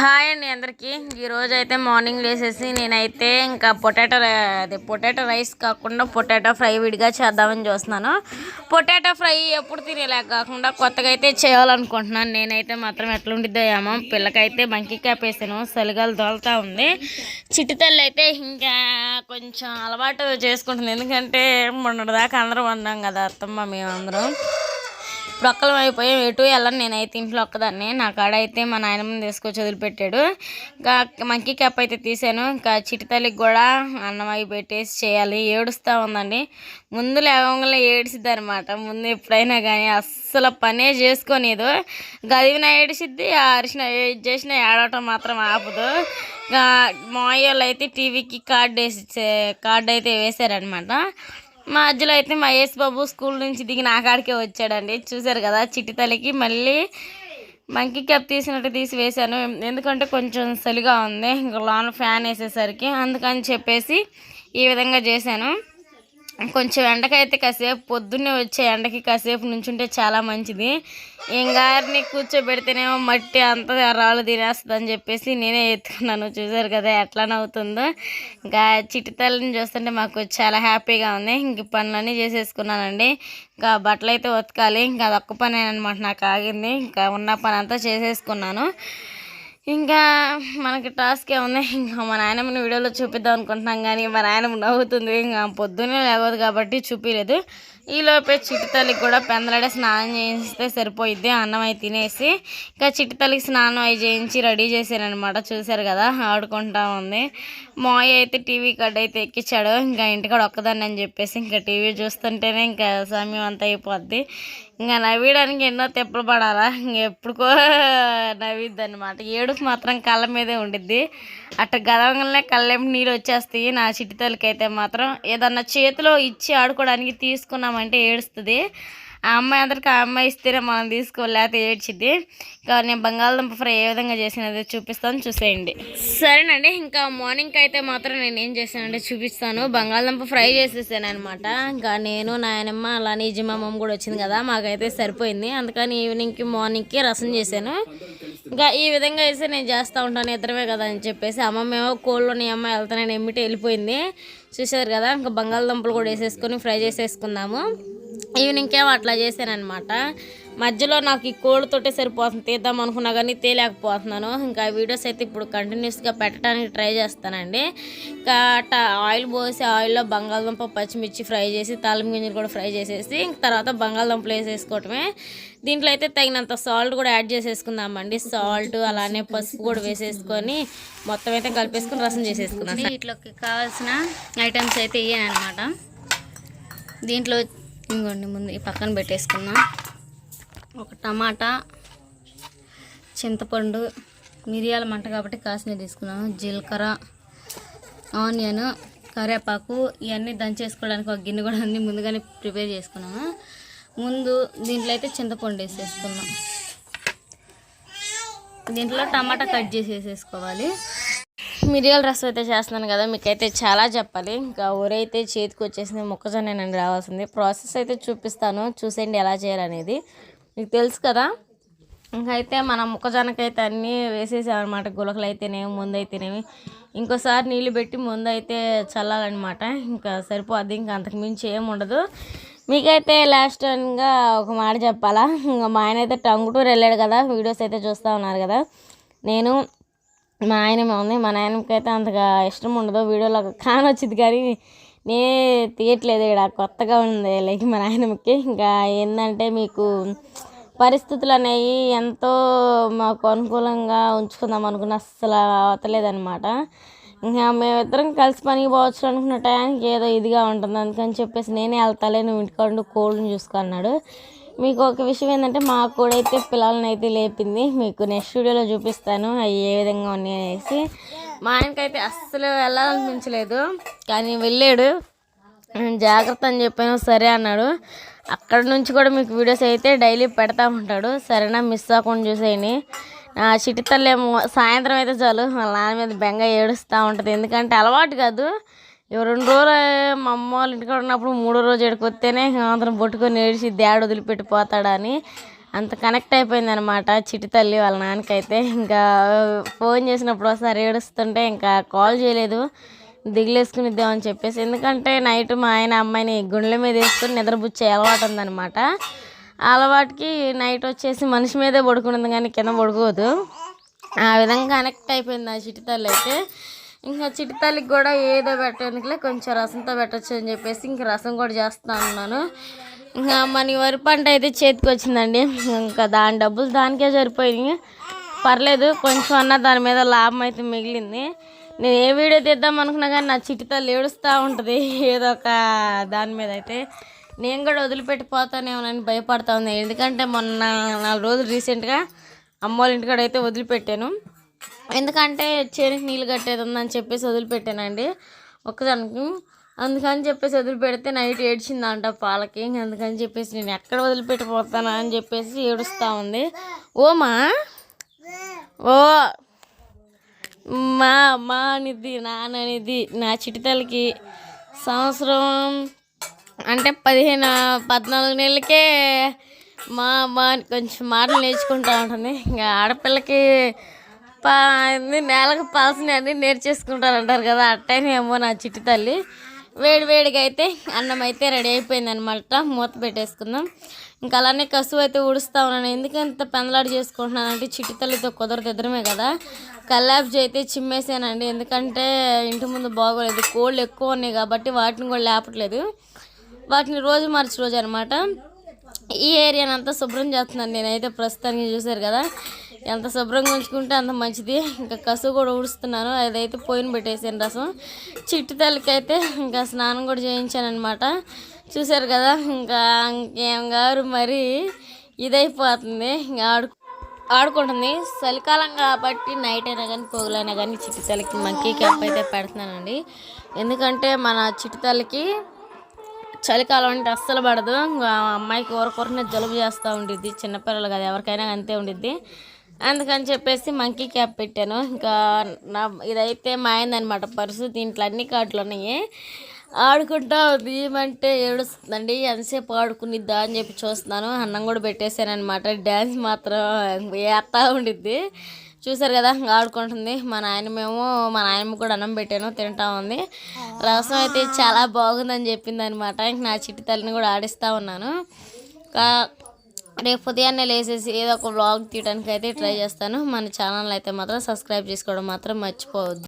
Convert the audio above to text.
Hi అండి అందరికీ. ఈరోజు అయితే మార్నింగ్ లేసేసి నేనైతే ఇంకా పొటాటో అదే పొటాటో రైస్ కాకుండా పొటాటో ఫ్రై విడిగా చేద్దామని చూస్తున్నాను. పొటాటో ఫ్రై ఎప్పుడు తినేలాగా కాకుండా కొత్తగా అయితే చేయాలనుకుంటున్నాను. నేనైతే మాత్రం ఎట్లుండిద్దో ఏమో. పిల్లకైతే బంకి క్యాప్ వేసాను సలిగాలు దోలుతూ ఉంది. చిట్టి తల్లి అయితే ఇంకా కొంచెం అలవాటు చేసుకుంటుంది. ఎందుకంటే మొన్నటిదాకా అందరం అన్నాం కదా అత్తమ్మ మేమందరం. ఇప్పుడు ఒక్కలం అయిపోయాం. ఎటు వెళ్ళను నేనైతే ఇంట్లో ఒక్కదాన్ని. నా కాడ అయితే మా నాయనమ్మ తీసుకొచ్చి వదిలిపెట్టాడు. ఇంకా మంకీ క్యాప్ అయితే తీసాను ఇంకా చిటితల్లికి కూడా అన్నం అవి పెట్టేసి చేయాలి. ఏడుస్తూ ఉందండి. ముందు లేవగానే ఏడిసిద్ది అనమాట ముందు ఎప్పుడైనా కానీ అస్సలు పనే చేసుకోలేదు గదివిన ఏడిసిద్ది అరిసిన చేసిన చేసినా ఏడవటం మాత్రం ఆపదు. ఇంకా మా వాళ్ళు అయితే టీవీకి కార్డు వేసి కార్డు అయితే వేశారనమాట మా మధ్యలో అయితే మహేష్ బాబు స్కూల్ నుంచి దిగి నా కాడికే వచ్చాడండి. చూశారు కదా చిట్టి తల్లికి మళ్ళీ మంకీ క్యాప్ తీసినట్టు తీసి వేశాను. ఎందుకంటే కొంచెం చలిగా ఉంది ఇంకా లోన ఫ్యాన్ వేసేసరికి అందుకని చెప్పేసి ఈ విధంగా చేశాను. కొంచెం ఎండకైతే కాసేపు పొద్దున్నే వచ్చే ఎండకి కాసేపు నుంచుంటే చాలా మంచిది. ఇంగారిని కూర్చోబెడితేనేమో మట్టి అంతా రాళ్ళు తినేస్తుంది అని చెప్పేసి నేనే ఎత్తుకున్నాను. చూసారు కదా ఎట్లా నవ్వుతుందో ఇంకా చిట్టితల్లిని చూస్తుంటే మాకు చాలా హ్యాపీగా ఉంది. ఇంక పనులన్నీ చేసేసుకున్నానండి. ఇంకా బట్టలు అయితే ఉతకాలి. ఇంకా అదొక్క పని అనమాట నాకు ఆగింది. ఇంకా ఉన్న పని అంతా చేసేసుకున్నాను. ఇంకా మనకి టాస్క్ ఏముంది ఇంకా మా నాయనమ్మని వీడియోలో చూపిద్దాం అనుకుంటున్నాం కానీ మా నాయనమ్మ నవ్వుతుంది. ఇంకా పొద్దున్నే లేవదు కాబట్టి చూపించలేదు ఈలోపే చిటితల్లికి కూడా పెందలాడే స్నానం చేయిస్తే సరిపోయిద్ది. అన్నం అయి తినేసి ఇంకా చిట్టి తల్లికి స్నానం అయి చేయించి రెడీ చేశారనమాట చూశారు కదా ఆడుకుంటా ఉంది. మాయ అయితే టీవీ కడ్ అయితే ఎక్కించాడు ఇంకా ఇంటికాడ ఒక్కదాన్ని అని చెప్పేసి ఇంకా టీవీ చూస్తుంటేనే ఇంకా సమయం అంతా అయిపోద్ది. ఇంకా నవ్వడానికి ఎన్నో తెప్పలు పడాలా? ఇంకెప్పుడుకో నవ్విద్ది అనమాట ఏడుపు మాత్రం కళ్ళ మీదే ఉండిద్ది. అట్ట గదవంగానే కళ్ళెంపు నీళ్ళు వచ్చేస్తాయి. నా చిట్టి అయితే మాత్రం ఏదన్నా చేతిలో ఇచ్చి ఆడుకోవడానికి తీసుకున్నామంటే ఏడుస్తుంది. ఆ అమ్మాయి అందరికి ఆ అమ్మాయి ఇస్తేనే మనం తీసుకోలేకపోతే ఏడ్చిద్ది. ఇంకా నేను బంగాళదుంప ఫ్రై ఏ విధంగా చేసినది చూపిస్తాను చూసేయండి. సరేనండి ఇంకా మార్నింగ్కి అయితే మాత్రం నేను ఏం చేశానంటే చూపిస్తాను. బంగాళదుంప ఫ్రై చేసేసాను అనమాట ఇంకా నేను నాయనమ్మ అలానే ఇజమమ్మ కూడా వచ్చింది కదా మాకైతే సరిపోయింది. అందుకని ఈవినింగ్కి మార్నింగ్కి రసం చేశాను. ఇంకా ఈ విధంగా వేసి నేను చేస్తూ ఉంటాను ఇద్దరమే కదా అని చెప్పేసి. అమ్మమ్మేమో కోళ్ళు కోళ్ళని అమ్మ వెళ్తానని ఎమ్మిటి వెళ్ళిపోయింది. చూసారు కదా ఇంకా బంగాళదుంపలు కూడా వేసేసుకొని ఫ్రై చేసేసుకుందాము. ఈవినింగ్కే అట్లా చేశానమాట మధ్యలో నాకు ఈ కోళ్ళతోటే సరిపోతుంది తీద్దాం అనుకున్నా కానీ తేలేకపోతున్నాను. ఇంకా వీడియోస్ అయితే ఇప్పుడు కంటిన్యూస్గా పెట్టడానికి ట్రై చేస్తానండి. ఇంకా ఆయిల్ పోసి ఆయిల్లో బంగాళదుంప పచ్చిమిర్చి ఫ్రై చేసి తాలిం గింజలు కూడా ఫ్రై చేసేసి ఇంక తర్వాత బంగాళదుంపలు వేసేసుకోవటమే దీంట్లో అయితే తగినంత సాల్ట్ కూడా యాడ్ చేసేసుకుందామండి. సాల్ట్ అలానే పసుపు కూడా వేసేసుకొని మొత్తం అయితే కలిపేసుకొని రసం చేసేసుకున్నాను వీటిలోకి కావాల్సిన ఐటమ్స్ అయితే ఇయ్యానమాట దీంట్లో ఇంకోండి ముందు ఈ పక్కన పెట్టేసుకున్నాం ఒక టమాటా చింతపండు మిరియాల మంట కాబట్టి కాసిన తీసుకున్నాను జీలకర్ర ఆనియన్ కరివేపాకు ఇవన్నీ దంచేసుకోవడానికి ఒక గిన్నె కూడా అన్ని ముందుగానే ప్రిపేర్ చేసుకున్నాను ముందు దీంట్లో అయితే చింతపండు వేసేసుకున్నాం దీంట్లో టమాటా కట్ చేసి వేసేసుకోవాలి. మిరియాల రసం అయితే చేస్తున్నాను కదా మీకైతే చాలా చెప్పాలి. ఇంకా ఊరైతే చేతికి వచ్చేసింది మొక్కజొన్న నేను రావాల్సింది. ప్రాసెస్ అయితే చూపిస్తాను చూసేయండి ఎలా చేయాలనేది. మీకు తెలుసు కదా ఇంకైతే మన మొక్కజొన్నకైతే అన్నీ వేసేసామన్నమాట. గులకలు అయితేనేమి ముందు అయితేనేమి ఇంకోసారి నీళ్ళు పెట్టి ముందు అయితే చల్లాలన్నమాట. ఇంకా సరిపోద్ది ఇంకా అంతకు మించి ఉండదు. మీకైతే లాస్ట్ టైంగా ఒక మాట చెప్పాలా? ఇంకా మా ఆయన అయితే టంగుటూరు వెళ్ళాడు కదా వీడియోస్ అయితే చూస్తూ ఉన్నారు కదా. నేను మా ఆయనమే ఉంది. మా నాయనకి అయితే అంతగా ఇష్టం ఉండదు. వీడియోలో కాన్ వచ్చింది కానీ నేనే తీయట్లేదు ఇక్కడ. కొత్తగా ఉంది లైక్ మా నాయనమ్మకి. ఇంకా ఏంటంటే మీకు పరిస్థితులు అనేవి ఎంతో మాకు అనుకూలంగా ఉంచుకుందాం అనుకున్న అస్సలు అవతలేదనమాట ఇంకా మేమిద్దరం కలిసి పనికి పోవచ్చు అనుకున్న టయానికి ఏదో ఇదిగా ఉంటుంది. అందుకని చెప్పేసి నేనే వెళ్తాలే నువ్వు ఇంటికాడు కోల్డ్ని చూసుకున్నాడు మీకు ఒక విషయం ఏంటంటే మా కూడా అయితే పిల్లల్ని అయితే లేపింది. మీకు నెక్స్ట్ వీడియోలో చూపిస్తాను అవి ఏ విధంగా ఉన్నాయి అనేసి. మా ఆయనకైతే అస్సలు వెళ్ళాలనిపించలేదు కానీ వెళ్ళాడు. జాగ్రత్త అని చెప్పాను సరే అన్నాడు. అక్కడ నుంచి కూడా మీకు వీడియోస్ అయితే డైలీ పెడతా ఉంటాడు. సరేనా మిస్ అవ్వకుండా చూసేయండి. నా చిటి సాయంత్రం అయితే చాలు వాళ్ళ నాన్న మీద బెంగ ఏడుస్తూ ఉంటుంది. ఎందుకంటే అలవాటు కాదు. రెండు రోజులు మా అమ్మ వాళ్ళ ఇంటికాడ ఉన్నప్పుడు మూడో రోజు ఎక్కడికి వస్తేనే పట్టుకొని ఏడిచి దేడు వదిలిపెట్టిపోతాడని అంత కనెక్ట్ అయిపోయింది అనమాట చిటి తల్లి వాళ్ళ నాన్నకైతే. ఇంకా ఫోన్ చేసినప్పుడు ఒకసారి ఏడుస్తుంటే ఇంకా కాల్ చేయలేదు. దిగులేసుకునిద్దామని చెప్పేసి. ఎందుకంటే నైట్ మా ఆయన అమ్మాయిని గుండెల మీద వేసుకుని నిద్రపుచ్చే అలవాటు ఉందనమాట అలవాటుకి నైట్ వచ్చేసి మనిషి మీదే పడుకున్నది కానీ కింద పడుకోదు. ఆ విధంగా కనెక్ట్ అయిపోయింది ఆ చిటి తల్లి అయితే. ఇంకా చిట్టి కూడా ఏదో పెట్టేందుకులే కొంచెం రసంతో పెట్టచ్చు అని చెప్పేసి ఇంక రసం కూడా చేస్తా ఉన్నాను. ఇంకా మన వరి పంట అయితే చేతికి వచ్చిందండి. ఇంకా దాని డబ్బులు దానికే సరిపోయినాయి. పర్లేదు కొంచెం అన్న దాని మీద లాభం అయితే మిగిలింది. నేను ఏ వీడియో తీద్దాం అనుకున్నా కానీ నా చిట్టి ఏడుస్తూ ఉంటుంది. ఏదో ఒక దాని మీద అయితే. నేను కూడా వదిలిపెట్టిపోతానేమోనని భయపడతా ఉంది. ఎందుకంటే మొన్న నాలుగు రోజులు రీసెంట్గా అమ్మ వాళ్ళ ఇంటికాడ అయితే వదిలిపెట్టాను. ఎందుకంటే చేనికి నీళ్ళు కట్టేది ఉందని చెప్పేసి వదిలిపెట్టానండి. ఒక్కదానికి. అందుకని చెప్పేసి వదిలిపెడితే నైట్ ఏడ్చిందంట పాలకి. అందుకని చెప్పేసి నేను ఎక్కడ వదిలిపెట్టిపోతానా అని చెప్పేసి ఏడుస్తూ ఉంది. ఓమా? ఓ మా మా అనిది నాన్న నా చిటితలకి సంవత్సరం అంటే పదిహేను పద్నాలుగు నెలలకే మా అమ్మ కొంచెం మాటలు నేర్చుకుంటూ ఉంటుంది. ఇంకా ఆడపిల్లకి నేలకు పాల్సినవన్నీ నేర్చేసుకుంటారు అంటారు కదా అట్టేనేమో నా చిట్టి తల్లి. వేడి వేడిగా అయితే అన్నం అయితే రెడీ అయిపోయింది అనమాట మూత పెట్టేసుకుందాం. ఇంకా అలానే కసువు అయితే ఉడుస్తూ ఉన్నాను. ఎందుకంత పెందలాడు చేసుకుంటున్నానంటే చిట్టి తల్లితో కుదరదు ఇద్దరమే కదా. కల్లాబ్జి అయితే చిమ్మేసానండి. ఎందుకంటే ఇంటి ముందు బాగోలేదు. కోళ్ళు ఎక్కువ ఉన్నాయి కాబట్టి వాటిని కూడా లేపట్లేదు. వాటిని రోజు మార్చి రోజు అనమాట. ఈ ఏరియానంతా శుభ్రం చేస్తున్నాను నేనైతే ప్రస్తుతానికి చూసారు కదా. ఎంత శుభ్రంగా ఉంచుకుంటే అంత మంచిది. ఇంకా కసువు కూడా ఊడుస్తున్నాను. అదైతే పోయిన పెట్టేసాను రసం. చిట్టి తల్లికైతే ఇంకా స్నానం కూడా చేయించాను అనమాట చూసారు కదా ఇంకా ఇంకేం గారు మరి. ఇదైపోతుంది. ఇంకా ఆడు ఆడుకుంటుంది. చలికాలం కాబట్టి నైట్ అయినా కానీ పొగలైనా కానీ చిట్టి తల్లికి మంకీ క్యాప్ అయితే పెడుతున్నానండి. ఎందుకంటే మన చిట్టి తల్లికి చలికాలం అంటే అస్సలు పడదు. ఇంకా అమ్మాయికి ఊరకూరనే జలుబు చేస్తూ ఉండిద్ది. చిన్నపిల్లలు కదా ఎవరికైనా అంతే ఉండిద్ది. అందుకని చెప్పేసి మంకీ క్యాప్ పెట్టాను. ఇంకా నా ఇదైతే మాయిందనమాట పర్సు దీంట్లో అన్ని కార్డులు ఉన్నాయి. ఆడుకుంటా ఉంది ఏమంటే ఏడుస్తుందండి. ఎంతసేపు ఆడుకునిద్దా అని చెప్పి చూస్తున్నాను. అన్నం కూడా పెట్టేశానమాట డ్యాన్స్ మాత్రం వేస్తా ఉండిద్ది. చూసారు కదా ఆడుకుంటుంది. మా నాయనమేమో మా నాయనమ్మ కూడా అన్నం పెట్టాను. తింటా ఉంది. రసం అయితే చాలా బాగుందని చెప్పింది అనమాట ఇంక నా చిట్టి తల్లిని కూడా ఆడిస్తూ ఉన్నాను. రేపు ఉదయాన్నే లేసేసి ఏదో ఒక వ్లాగ్ తీయడానికి అయితే ట్రై చేస్తాను. మన ఛానల్ అయితే మాత్రం సబ్స్క్రైబ్ చేసుకోవడం మాత్రం మర్చిపోవద్దు.